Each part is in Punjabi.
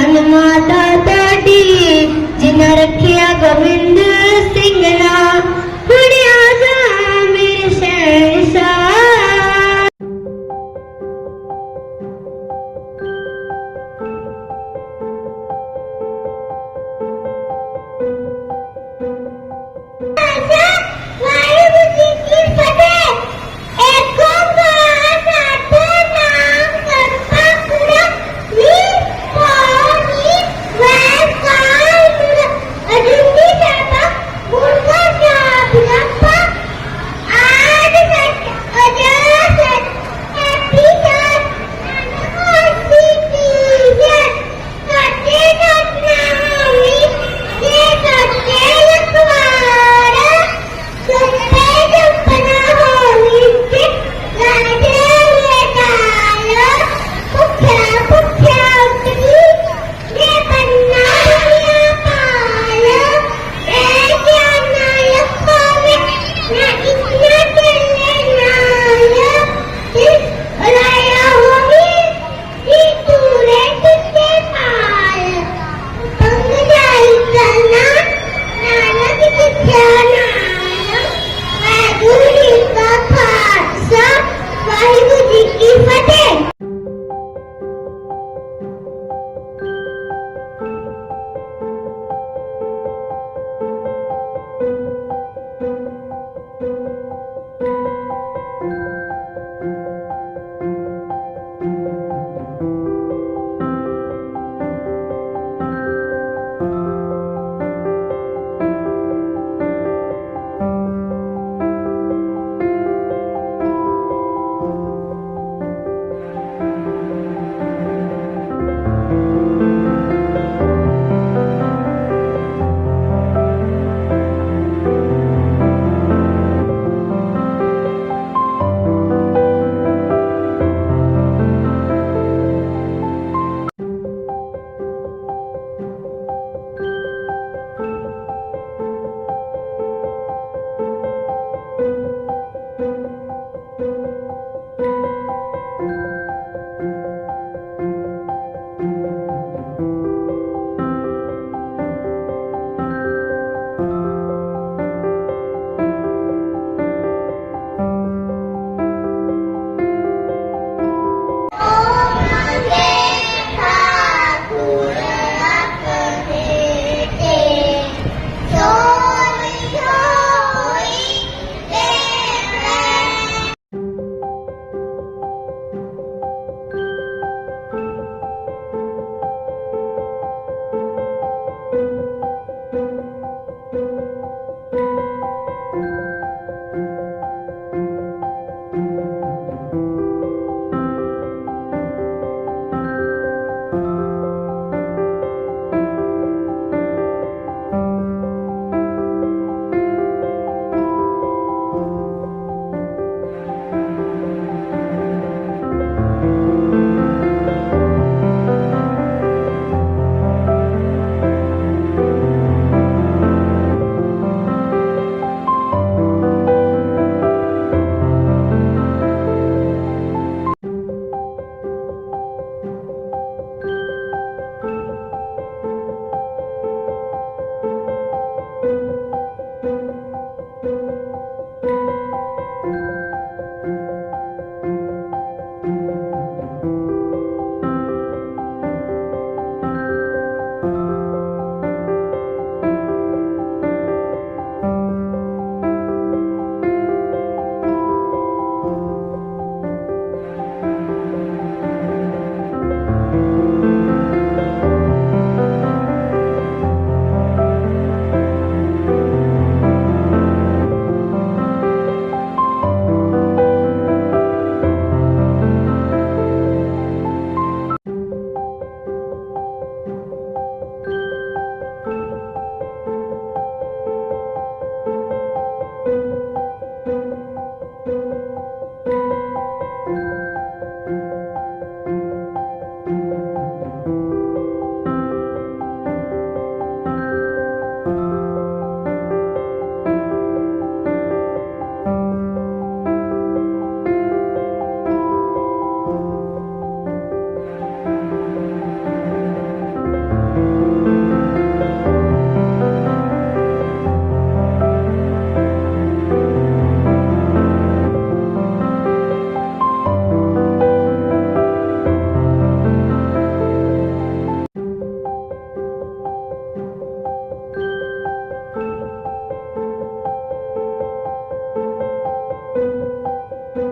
I'm and the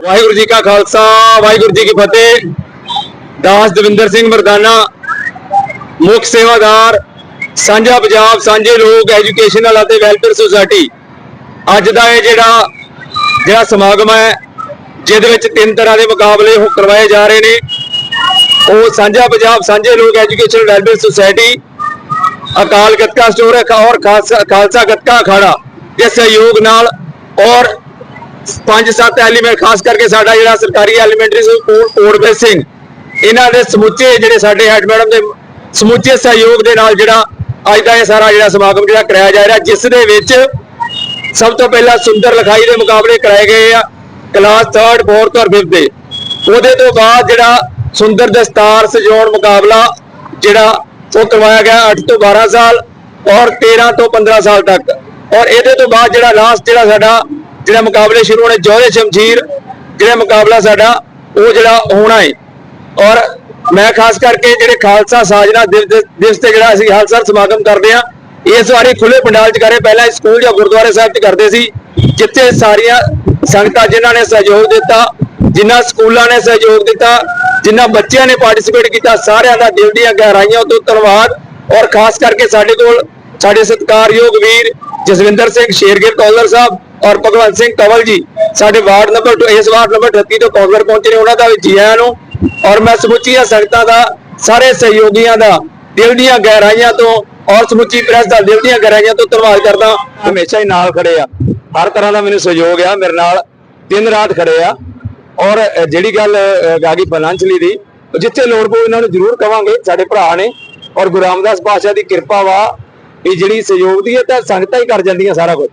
Waheguru ji ਕਾ ਖਾਲਸਾ, ਵਾਹਿਗੁਰੂ ਜੀ ਕੀ ਫਤਿਹ। ਦਾਸ ਦਵਿੰਦਰ ਸਿੰਘ ਮਰਦਾਨਾ, ਮੁੱਖ ਸੇਵਾਦਾਰ, ਸਾਂਝਾ ਪੰਜਾਬ, ਸਾਂਝੇ ਲੋਕ, ਐਜੂਕੇਸ਼ਨਲ ਅਤੇ ਵੈਲਫੇਅਰ ਸੁਸਾਇਟੀ। ਅੱਜ ਦਾ ਇਹ ਜਿਹੜਾ ਜਿਹੜਾ ਸਮਾਗਮ ਹੈ, ਜਿਹਦੇ ਵਿੱਚ ਤਿੰਨ ਤਰ੍ਹਾਂ ਦੇ ਮੁਕਾਬਲੇ ਉਹ ਕਰਵਾਏ ਜਾ ਰਹੇ ਨੇ। ਉਹ ਸਾਂਝਾ ਪੰਜਾਬ, ਸਾਂਝੇ ਲੋਕ educational welfare society, Akal Gatka store ਔਰ ਖਾਲਸਾ ਗੱਤਕਾ ਅਖਾੜਾ। ਦੇ ਸਹਿਯੋਗ ਨਾਲ ਔਰ ਪੰਜ ਸੱਤ ਐਲੀਮੈਂਟ ਖਾਸ ਕਰਕੇ ਸਾਡਾ ਜਿਹੜਾ ਸਰਕਾਰੀ ਐਲੀਮੈਂਟਰੀ ਸਕੂਲ ਕੋਟਵੇ ਸਿੰਘ, ਇਹਨਾਂ ਦੇ ਸਮੁੱਚੇ ਜਿਹੜੇ ਸਾਡੇ ਹੈਡ ਮੈਡਮ ਦੇ ਸਮੁੱਚੇ ਸਹਿਯੋਗ ਦੇ ਨਾਲ ਜਿਹੜਾ ਅੱਜ ਦਾ ਇਹ ਸਾਰਾ ਜਿਹੜਾ ਸਮਾਗਮ ਜਿਹੜਾ ਕਰਾਇਆ ਜਾ ਰਿਹਾ, ਜਿਸ ਦੇ ਵਿੱਚ ਸਭ ਤੋਂ ਪਹਿਲਾਂ ਸੁੰਦਰ ਲਿਖਾਈ ਦੇ ਮੁਕਾਬਲੇ ਕਰਾਏ ਗਏ ਆ ਕਲਾਸ 3rd 4th ਔਰ 5th ਦੇ। ਉਹਦੇ ਤੋਂ ਬਾਅਦ ਜਿਹੜਾ ਸੁੰਦਰ ਦਸਤਾਰ ਸਜਾਉਣ ਮੁਕਾਬਲਾ ਜਿਹੜਾ ਉਹ ਕਰਵਾਇਆ ਗਿਆ 8 ਤੋਂ 12 ਸਾਲ ਔਰ 13 ਤੋਂ 15 ਸਾਲ ਤੱਕ। ਔਰ ਇਹਦੇ ਤੋਂ ਬਾਅਦ ਜਿਹੜਾ ਲਾਸਟ ਜਿਹੜਾ ਸਾਡਾ ਜਿਹੜਾ ਮੁਕਾਬਲੇ ਸ਼ੁਰੂ ਹੋਣੇ ਜੋਹਰੇ ਸ਼ਮਸ਼ੀਰ ਜਿਹੜਾ ਮੁਕਾਬਲਾ ਸਾਡਾ, ਉਹ ਜਿਹੜਾ ਹੋਣਾ ਹੈ ਔਰ ਮੈਂ ਖਾਸ ਕਰਕੇ ਜਿਹੜੇ ਖਾਲਸਾ ਸਾਜਨਾ ਦਿਵਸ ਤੇ ਜਿਹੜਾ ਅਸੀਂ ਹਰ ਸਾਲ ਸਮਾਗਮ ਕਰਦੇ ਆ ਇਸ ਵਾਰੀ ਖੁੱਲੇ ਪੰਡਾਲ ਚ ਕਰੇ। ਪਹਿਲਾਂ ਸਕੂਲ ਜਾਂ ਗੁਰਦੁਆਰੇ ਸਾਹਿਬ ਚ ਕਰਦੇ ਸੀ, ਜਿੱਥੇ ਸਾਰੀਆਂ ਸੰਗਤਾਂ ਜਿਨ੍ਹਾਂ ਨੇ ਸਹਿਯੋਗ ਦਿੱਤਾ, ਜਿਨ੍ਹਾਂ ਸਕੂਲਾਂ ਨੇ ਸਹਿਯੋਗ ਦਿੱਤਾ, ਜਿਨ੍ਹਾਂ ਬੱਚਿਆਂ ਨੇ ਪਾਰਟਿਸਿਪੇਟ ਕੀਤਾ, ਸਾਰਿਆਂ ਦਾ ਦਿਲ ਦੀਆਂ ਗਹਿਰਾਈਆਂ ਤੋਂ ਧੰਨਵਾਦ ਔਰ ਖਾਸ ਕਰਕੇ ਸਾਡੇ ਕੋਲ ਸਾਡੇ ਸਤਿਕਾਰਯੋਗ ਵੀਰ ਜਸਵਿੰਦਰ ਸਿੰਘ ਸ਼ੇਰਗਿਰ ਕੌਲਰ ਸਾਹਿਬ ਔਰ ਭਗਵੰਤ ਸਿੰਘ ਕੰਵਲ ਜੀ ਸਾਡੇ ਵਾਰਡ ਨੰਬਰ ਦੋ- ਇਸ ਵਾਰਡ ਨੰਬਰ 38 ਤੋਂ ਕੌਲਰ ਪਹੁੰਚੇ ਨੇ ਉਹਨਾਂ ਦਾ ਵੀ ਜੀ ਆਇਆਂ ਨੂੰ। ਔਰ ਮੈਂ ਸਮੁੱਚੀਆਂ ਸੰਗਤਾਂ ਦਾ ਸਾਰੇ ਸਹਿਯੋਗੀਆਂ ਦਾ ਦਿਲ ਦੀਆਂ ਗਹਿਰਾਈਆਂ ਤੋਂ ਔਰ ਸਮੁੱਚੀ ਪ੍ਰੈਸ ਦਾ ਦਿਲ ਦੀਆਂ ਗਹਿਰਾਈਆਂ ਤੋਂ ਧੰਨਵਾਦ ਕਰਦਾ ਹਮੇਸ਼ਾ ਹੀ ਨਾਲ ਖੜੇ ਆ। ਹਰ ਤਰ੍ਹਾਂ ਦਾ ਮੈਨੂੰ ਸਹਿਯੋਗ ਆ ਮੇਰੇ ਨਾਲ ਦਿਨ ਰਾਤ ਖੜੇ ਆ। ਔਰ ਜਿਹੜੀ ਗੱਲ ਅ, ਆ ਗਈ ਫਾਈਨੈਂਸ਼ਲੀ ਦੀ ਜਿੱਥੇ ਲੋੜ ਪਊ ਇਹਨਾਂ ਨੂੰ ਜ਼ਰੂਰ ਕਵਾਂਗੇ ਸਾਡੇ ਭਰਾ ਨੇ। ਔਰ ਗੁਰੂ ਰਾਮਦਾਸ ਪਾਤਸ਼ਾਹ ਦੀ ਕਿਰਪਾ ਵਾ ਇਹ ਜਿਹੜੀ ਸਹਿਯੋਗ ਦੀ ਹੈ ਤਾਂ ਸੰਗਤਾਂ ਹੀ ਕਰ ਜਾਂਦੀਆਂ ਸਾਰਾ ਕੁਝ।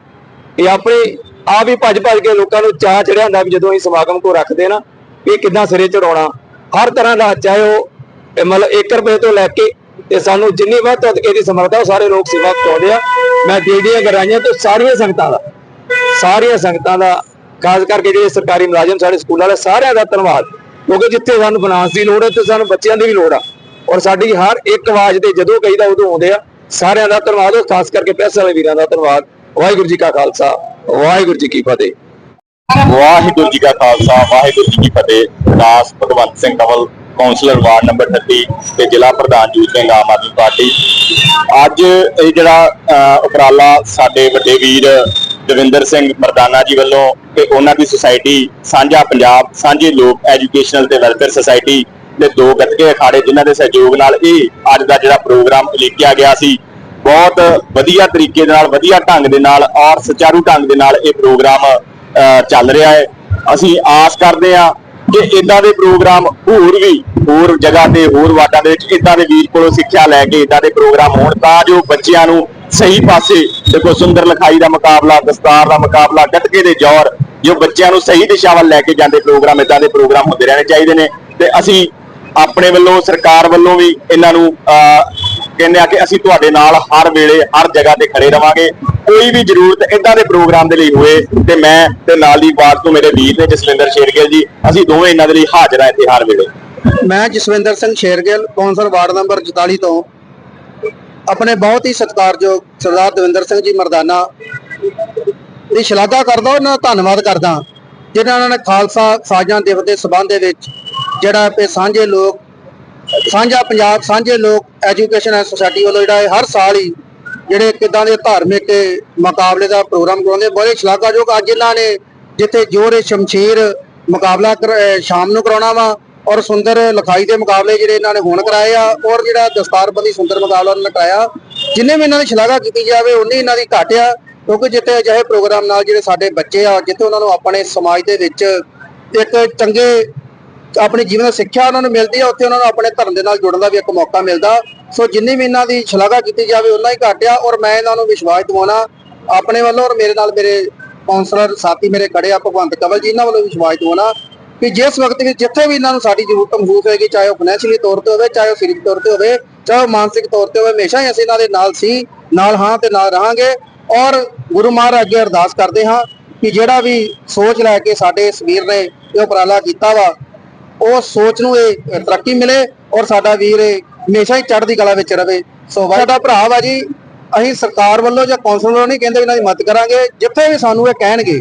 ਇਹ ਆਪਣੇ ਆਪ ਹੀ ਭੱਜ ਭੱਜ ਕੇ ਲੋਕਾਂ ਨੂੰ ਚਾਹ ਚੜਿਆ ਹੁੰਦਾ ਵੀ ਜਦੋਂ ਅਸੀਂ ਸਮਾਗਮ ਕੋ ਰੱਖਦੇ ਨਾ, ਵੀ ਇਹ ਕਿੱਦਾਂ ਸਿਰੇ ਚੜਾਉਣਾ ਹਰ ਤਰ੍ਹਾਂ ਦਾ ਚਾਹੇ ਉਹ ਮਤਲਬ 1 ਰੁਪਏ ਤੋਂ ਲੈ ਕੇ ਤੇ ਸਾਨੂੰ ਜਿੰਨੀ ਵੱਧ ਤੋਂ ਇਹਦੀ ਸਮਰੱਥਾ, ਉਹ ਸਾਰੇ ਲੋਕ ਸੇਵਾ ਚਾਹੁੰਦੇ ਆ। ਮੈਂ ਦੇੜੀਆਂ ਗਰਾਈਆਂ ਤੋਂ ਸਾਰੀਆਂ ਸੰਗਤਾਂ ਦਾ, ਸਾਰੀਆਂ ਸੰਗਤਾਂ ਦਾ, ਖਾਸ ਕਰਕੇ ਜਿਹੜੇ ਸਰਕਾਰੀ ਮੁਲਾਜ਼ਮ ਸਾਡੇ ਸਕੂਲਾਂ ਵਾਲੇ, ਸਾਰਿਆਂ ਦਾ ਧੰਨਵਾਦ। ਕਿਉਂਕਿ ਜਿੱਥੇ ਸਾਨੂੰ ਫਾਈਨਾਂਸ ਦੀ ਲੋੜ ਹੈ ਤੇ ਸਾਨੂੰ ਬੱਚਿਆਂ ਦੀ ਵੀ ਲੋੜ ਆ। ਔਰ ਸਾਡੀ ਹਰ ਇੱਕ ਆਵਾਜ਼ ਤੇ ਜਦੋਂ ਕਹੀਦਾ ਉਦੋਂ ਆਉਂਦੇ ਆ। ਸਾਰਿਆਂ ਦਾ ਧੰਨਵਾਦ, ਔਰ ਖਾਸ ਕਰਕੇ ਪੈਸੇ ਵਾਲੇ ਵੀਰਾਂ ਦਾ ਧੰਨਵਾਦ। ਵਾਹਿਗੁਰੂ ਜੀ ਕਾ ਖਾਲਸਾ, ਵਾਹਿਗੁਰੂ ਜੀ ਕੀ ਫਤਿਹ। ਵਾਹਿਗੁਰੂ ਜੀ ਕਾ ਖਾਲਸਾ, ਵਾਹਿਗੁਰੂ ਜੀ ਕੀ ਫਤਿਹ। ਦਾਸ Bhagwant Singh Kamal councillor ward number 38 ਤੇ ਜ਼ਿਲ੍ਹਾ ਪ੍ਰਧਾਨ ਜੂਤ ਸਿੰਘ, ਆਮ ਆਦਮੀ ਪਾਰਟੀ। ਅੱਜ ਇਹ ਜਿਹੜਾ ਉਪਰਾਲਾ ਸਾਡੇ ਵੱਡੇ ਵੀਰ ਦਵਿੰਦਰ ਸਿੰਘ ਮਰਦਾਨਾ ਜੀ ਵੱਲੋਂ ਤੇ ਉਹਨਾਂ ਦੀ ਸੁਸਾਇਟੀ ਸਾਂਝਾ ਪੰਜਾਬ, ਸਾਂਝੇ ਲੋਕ ਐਜੂਕੇਸ਼ਨਲ ਤੇ ਵੈਲਫੇਅਰ ਸੁਸਾਇਟੀ ਦੇ ਦੋ ਗੱਤਕੇ ਅਖਾੜੇ ਜਿਨ੍ਹਾਂ ਦੇ ਸਹਿਯੋਗ ਨਾਲ ਇਹ ਅੱਜ ਦਾ ਜਿਹੜਾ ਪ੍ਰੋਗਰਾਮ ਉਲੀਕਿਆ ਗਿਆ ਸੀ। ਬਹੁਤ ਵਧੀਆ ਤਰੀਕੇ ਦੇ ਨਾਲ, ਵਧੀਆ ਢੰਗ ਦੇ ਨਾਲ ਔਰ ਸੁਚਾਰੂ ਢੰਗ ਦੇ ਨਾਲ ਇਹ ਪ੍ਰੋਗਰਾਮ ਚੱਲ ਰਿਹਾ ਹੈ। ਅਸੀਂ ਆਸ ਕਰਦੇ ਹਾਂ ਕਿ ਇਦਾਂ ਦੇ ਪ੍ਰੋਗਰਾਮ ਹੋਰ ਵੀ ਹੋਰ ਜਗ੍ਹਾ ਤੇ, ਹੋਰ ਵਾਰਡਾਂ ਦੇ ਵਿੱਚ ਇਦਾਂ ਦੇ ਵੀਰ ਕੋਲੋਂ ਸਿੱਖਿਆ ਲੈ ਕੇ ਇਦਾਂ ਦੇ ਪ੍ਰੋਗਰਾਮ ਹੋਣ ਤਾਂ ਜੋ ਬੱਚਿਆਂ ਨੂੰ ਸਹੀ ਪਾਸੇ ਦੇਖੋ ਸੁੰਦਰ ਲਿਖਾਈ ਦਾ ਮੁਕਾਬਲਾ, ਦਸਤਾਰ ਦਾ ਮੁਕਾਬਲਾ, ਗੱਤਕੇ ਦੇ ਜ਼ੋਰ ਜੋ ਬੱਚਿਆਂ ਨੂੰ ਸਹੀ ਦਿਸ਼ਾ ਵੱਲ ਲੈ ਕੇ ਜਾਂਦੇ ਪ੍ਰੋਗਰਾਮ ਇਦਾਂ ਦੇ ਪ੍ਰੋਗਰਾਮ ਹੁੰਦੇ ਰਹਿਣੇ ਚਾਹੀਦੇ ਨੇ। ਤੇ ਅਸੀਂ ਆਪਣੇ ਵੱਲੋਂ, ਸਰਕਾਰ ਵੱਲੋਂ ਵੀ ਇਹਨਾਂ ਨੂੰ ਕਹਿੰਦੇ ਆ ਕਿ ਅਸੀਂ ਤੁਹਾਡੇ ਨਾਲ ਹਰ ਵੇਲੇ, ਹਰ ਜਗ੍ਹਾ ਤੇ ਖੜੇ ਰਵਾਂਗੇ। ਕੋਈ ਵੀ ਜ਼ਰੂਰਤ ਇਦਾਂ ਦੇ ਪ੍ਰੋਗਰਾਮ ਦੇ ਲਈ ਹੋਏ ਤੇ ਮੈਂ ਤੇ ਨਾਲ ਦੀ ਬਾਤ ਤੋਂ ਮੇਰੇ ਵੀਰ ਨੇ ਜਸਵਿੰਦਰ ਸ਼ੇਰਗਿੱਲ ਜੀ, ਅਸੀਂ ਦੋਵੇਂ ਇਹਨਾਂ ਦੇ ਲਈ ਹਾਜ਼ਰ ਆ ਇੱਥੇ ਹਰ ਵੇਲੇ। ਮੈਂ Jaswinder Singh Shergill, council ward number 44 ਤੋਂ। ਆਪਣੇ ਬਹੁਤ ਹੀ ਸਤਿਕਾਰਯੋਗ ਸਰਦਾਰ ਦਵਿੰਦਰ ਸਿੰਘ ਜੀ ਮਰਦਾਨਾ, ਦੀ ਸ਼ਲਾਘਾ ਕਰਦਾ, ਉਹਨਾਂ ਦਾ ਧੰਨਵਾਦ ਕਰਦਾ, ਜਿਨ੍ਹਾਂ ਨੇ ਖਾਲਸਾ ਸਾਜਾਂ ਦਿਵਸ ਦੇ ਸਬੰਧ ਦੇ ਵਿੱਚ ਜਿਹੜਾ ਕਿ ਸਾਂਝੇ ਲੋਕ, ਸਾਂਝਾ ਪੰਜਾਬ, ਸਾਂਝੇ ਲੋਕ ਐਜੂਕੇਸ਼ਨ ਐਂਡ ਸੁਸਾਇਟੀ ਵੱਲੋਂ ਜਿਹੜਾ ਹਰ ਸਾਲ ਹੀ ਜਿਹੜੇ ਕਿਦਾਂ ਦੇ ਧਾਰਮਿਕ ਮੁਕਾਬਲੇ ਦਾ ਪ੍ਰੋਗਰਾਮ ਕਰਾਉਂਦੇ ਬੜੇ ਸ਼ਲਾਘਾਯੋਗ ਅੱਜ ਇਹਨਾਂ ਨੇ ਜਿੱਥੇ ਜ਼ੋਰ ਸ਼ਮਸ਼ੀਰ ਮੁਕਾਬਲਾ ਕਰ- ਸ਼ਾਮ ਨੂੰ ਕਰਾਉਣਾ ਵਾ ਔਰ ਸੁੰਦਰ ਲਿਖਾਈ ਦੇ ਮੁਕਾਬਲੇ ਜਿਹੜੇ ਇਹਨਾਂ ਨੇ ਹੁਣ ਕਰਾਏ ਆ ਔਰ ਜਿਹੜਾ ਦਸਤਾਰਬੰਦੀ ਸੁੰਦਰ ਮੁਕਾਬਲਾ ਉਹਨਾਂ ਨੇ ਕਰਾਇਆ। ਜਿੰਨੇ ਵੀ ਇਹਨਾਂ ਦੀ ਸ਼ਲਾਘਾ ਕੀਤੀ ਜਾਵੇ ਉਨੀ ਇਹਨਾਂ ਦੀ ਘੱਟ ਆ ਕਿਉਂਕਿ ਜਿੱਥੇ ਅਜਿਹੇ ਪ੍ਰੋਗਰਾਮ ਨਾਲ ਜਿਹੜੇ ਸਾਡੇ ਬੱਚੇ ਆ, ਜਿੱਥੇ ਉਹਨਾਂ ਨੂੰ ਆਪਣੇ ਸਮਾਜ ਦੇ ਵਿੱਚ ਇੱਕ ਚੰਗੇ ਆਪਣੇ ਜੀਵਨ ਸਿੱਖਿਆ ਉਹਨਾਂ ਨੂੰ ਮਿਲਦੀ ਹੈ ਉੱਥੇ ਉਹਨਾਂ ਨੂੰ ਆਪਣੇ ਧਰਮ ਦੇ ਨਾਲ ਜੁੜਨ ਦਾ ਵੀ ਇੱਕ ਮੌਕਾ ਮਿਲਦਾ। ਸੋ ਜਿੰਨੀ ਵੀ ਇਹਨਾਂ ਦੀ ਸ਼ਲਾਘਾ ਕੀਤੀ ਜਾਵੇ ਉਨਾ ਹੀ ਘੱਟ ਆ, ਔਰ ਮੈਂ ਇਹਨਾਂ ਨੂੰ ਵਿਸ਼ਵਾਸ ਦਿਵਾਉਣਾ ਆਪਣੇ ਵੱਲੋਂ ਔਰ ਮੇਰੇ ਨਾਲ ਮੇਰੇ ਕਾਉਂਸਲਰ ਸਾਥੀ ਮੇਰੇ ਖੜੇ ਆ, ਭਗਵੰਤ ਕਵਲ ਜੀ, ਇਹਨਾਂ ਵੱਲੋਂ ਵਿਸ਼ਵਾਸ ਦਿਵਾਉਣਾ ਕਿ ਜਿਸ ਵਕਤ ਵੀ ਜਿੱਥੇ ਵੀ ਇਹਨਾਂ ਨੂੰ ਸਾਡੀ ਜ਼ਰੂਰਤ ਮਹਿਸੂਸ ਹੋਏਗੀ, ਚਾਹੇ ਉਹ ਫਾਈਨੈਂਸ਼ੀਅਲੀ ਤੌਰ ਤੇ ਹੋਵੇ, ਚਾਹੇ ਉਹ ਸਰੀਰਕ ਤੌਰ ਤੇ ਹੋਵੇ, ਚਾਹੇ ਉਹ ਮਾਨਸਿਕ ਤੌਰ ਤੇ ਹੋਵੇ, ਹਮੇਸ਼ਾ ਹੀ ਅਸੀਂ ਇਹਨਾਂ ਦੇ ਨਾਲ ਸੀ, ਨਾਲ ਹਾਂ ਤੇ ਨਾਲ ਰਹਾਂਗੇ। ਔਰ ਗੁਰੂ ਮਹਾਰਾਜ ਅੱਗੇ ਅਰਦਾਸ ਕਰਦੇ ਹਾਂ ਕਿ ਜਿਹੜਾ ਵੀ ਸੋਚ ਲੈ ਕੇ ਸਾਡੇ ਇਸ ਵੀਰ ਨੇ ਇਹ ਉਪਰਾਲਾ ਕੀਤਾ ਵਾ ਉਹ ਸੋਚ ਨੂੰ ਇਹ ਤਰੱਕੀ ਮਿਲੇ ਔਰ ਸਾਡਾ ਵੀਰ ਇਹ ਹਮੇਸ਼ਾ ਹੀ ਚੜ੍ਹਦੀ ਕਲਾ ਵਿੱਚ ਰਵੇ। ਸੋ ਸਾਡਾ ਭਰਾ ਵਾ ਜੀ ਅਸੀਂ ਸਰਕਾਰ ਵੱਲੋਂ ਜਾਂ ਕੌਂਸਲ ਵੱਲੋਂ ਨਹੀਂ ਕਹਿੰਦੇ ਇਹਨਾਂ ਦੀ ਮਦਦ ਕਰਾਂਗੇ ਜਿੱਥੇ ਵੀ ਸਾਨੂੰ ਇਹ ਕਹਿਣਗੇ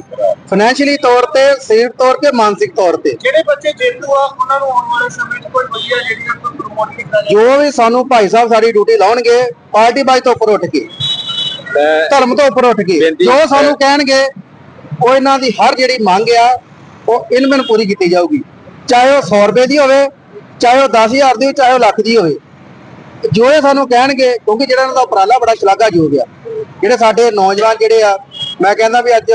ਫਾਈਨੈਂਸ਼ੀਅਲੀ ਤੌਰ ਤੇ ਸਰੀਰਕ ਤੌਰ ਤੇ ਮਾਨਸਿਕ ਤੌਰ ਤੇ। ਜਿਹੜੇ ਬੱਚੇ ਜੇਤੂ ਆ ਉਹਨਾਂ ਨੂੰ ਆਉਣ ਵਾਲੇ ਸਮੇਂ 'ਚ ਕੋਈ ਵਧੀਆ ਜਿਹੜੀਆਂ ਕੋਈ ਪ੍ਰਮੋਟ ਕੀਤਾ ਜਾਏ ਜੋ ਵੀ ਸਾਨੂੰ ਭਾਈ ਸਾਹਿਬ ਸਾਡੀ ਡਿਊਟੀ ਲਾਉਣਗੇ ਪਾਰਟੀ ਬਾਜ ਤੋਂ ਉੱਪਰ ਉੱਠ ਕੇ ਮੈਂ ਧਰਮ ਤੋਂ ਉੱਪਰ ਉੱਠ ਕੇ ਜੋ ਸਾਨੂੰ ਕਹਿਣਗੇ ਉਹ ਇਹਨਾਂ ਦੀ ਹਰ ਜਿਹੜੀ ਮੰਗ ਆ ਉਹ ਇਨਮਨ ਪੂਰੀ ਕੀਤੀ ਜਾਊਗੀ। ਚਾਹੇ ਉਹ 100 ਰੁਪਏ ਦੀ ਹੋਵੇ, ਚਾਹੇ ਉਹ 10000 ਦੀ ਹੋਵੇ, ਚਾਹੇ ਉਹ ਲੱਖ ਦੀ ਹੋਵੇ। ਜੋ ਇਹ ਸਾਨੂੰ ਕਹਿਣਗੇ, ਕਿਉਂਕਿ ਜਿਹੜਾ ਇਹਨਾਂ ਦਾ ਉਪਰਾਲਾ ਬੜਾ ਸ਼ਲਾਘਾਯੋਗ ਆ। ਜਿਹੜੇ ਸਾਡੇ ਨੌਜਵਾਨ ਜਿਹੜੇ ਆ, ਮੈਂ ਕਹਿੰਦਾ ਵੀ ਅੱਜ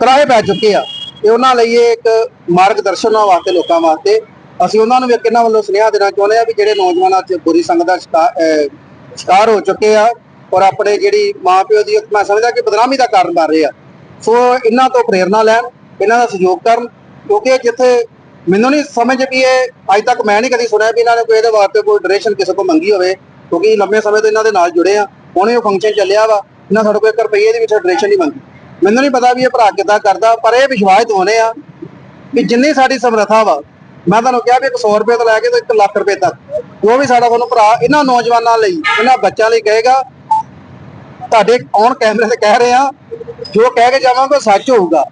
ਕਿਰਾਏ ਪੈ ਚੁੱਕੇ ਆ। ਤੇ ਉਹਨਾਂ ਲਈ ਇਹ ਇੱਕ ਮਾਰਗਦਰਸ਼ਨ ਆ ਵਾਸਤੇ, ਲੋਕਾਂ ਵਾਸਤੇ। ਅਸੀਂ ਉਹਨਾਂ ਨੂੰ ਵੀ ਇੱਕ ਵੱਲੋਂ ਸੁਨੇਹਾ ਦੇਣਾ ਚਾਹੁੰਦੇ ਆ ਵੀ ਜਿਹੜੇ ਨੌਜਵਾਨ ਅੱਜ ਬੁਰੀ ਸੰਗਤ ਦਾ ਸ਼ਿਕਾ- ਸ਼ਿਕਾਰ ਹੋ ਚੁੱਕੇ ਆ ਔਰ ਆਪਣੇ ਜਿਹੜੀ ਮਾਪਿਓ ਦੀ, ਮੈਂ ਸਮਝਦਾ ਕਿ ਬਦਨਾਮੀ ਦਾ ਕਾਰਨ ਬਣ ਰਹੇ ਆ। ਸੋ ਇਹਨਾਂ ਤੋਂ ਪ੍ਰੇਰਣਾ ਲੈਣ, ਇਹਨਾਂ ਦਾ ਸਹਿਯੋਗ ਕਰਨ, ਕਿਉਂਕਿ ਜਿੱਥੇ ਮੈਨੂੰ ਨਹੀਂ ਸਮਝ ਵੀ ਇਹ, ਅੱਜ ਤੱਕ ਮੈਂ ਨਹੀਂ ਕਦੀ ਸੁਣਿਆ ਵੀ ਇਹਨਾਂ ਨੇ ਕੋਈ ਇਹਦੇ ਵਾਸਤੇ ਕੋਈ ਡੋਨੇਸ਼ਨ ਕਿਸੇ ਕੋਲ ਮੰਗੀ ਹੋਵੇ, ਕਿਉਂਕਿ ਲੰਮੇ ਸਮੇਂ ਤੋਂ ਇਹਨਾਂ ਦੇ ਨਾਲ ਜੁੜੇ ਆ ਹੁਣ ਇਹ ਫੰਕਸ਼ਨ ਚੱਲਿਆ ਵਾ, ਇਹਨਾਂ ਸਾਡੇ ਕੋਲ 1 ਰੁਪਈਏ ਦੀ ਵੀ ਡੋਨੇਸ਼ਨ ਨਹੀਂ ਮੰਗੀ। ਮੈਨੂੰ ਨਹੀਂ ਪਤਾ ਵੀ ਇਹ ਭਰਾ ਕਿੱਦਾਂ ਕਰਦਾ, ਪਰ ਇਹ ਵਿਸ਼ਵਾਸ ਦਿਵਾਉਂਦੇ ਆ ਵੀ ਜਿੰਨੀ ਸਾਡੀ ਸਮਰੱਥਾ ਵਾ, ਮੈਂ ਤੁਹਾਨੂੰ ਕਿਹਾ ਵੀ 100 ਰੁਪਏ ਤੋਂ ਲੈ ਕੇ ਤੇ 1 ਲੱਖ ਰੁਪਏ ਤੱਕ, ਉਹ ਵੀ ਸਾਡਾ ਤੁਹਾਨੂੰ ਭਰਾ ਇਹਨਾਂ ਨੌਜਵਾਨਾਂ ਲਈ, ਇਹਨਾਂ ਬੱਚਿਆਂ ਲਈ ਕਹੇਗਾ, ਤੁਹਾਡੇ ਔਨ ਕੈਮਰੇ ਤੇ ਕਹਿ ਰਹੇ ਆ ਜੋ ਕਹਿ ਕੇ ਜਾਵਾਂਗੇ ਉਹ ਸੱਚ ਹੋਊਗਾ।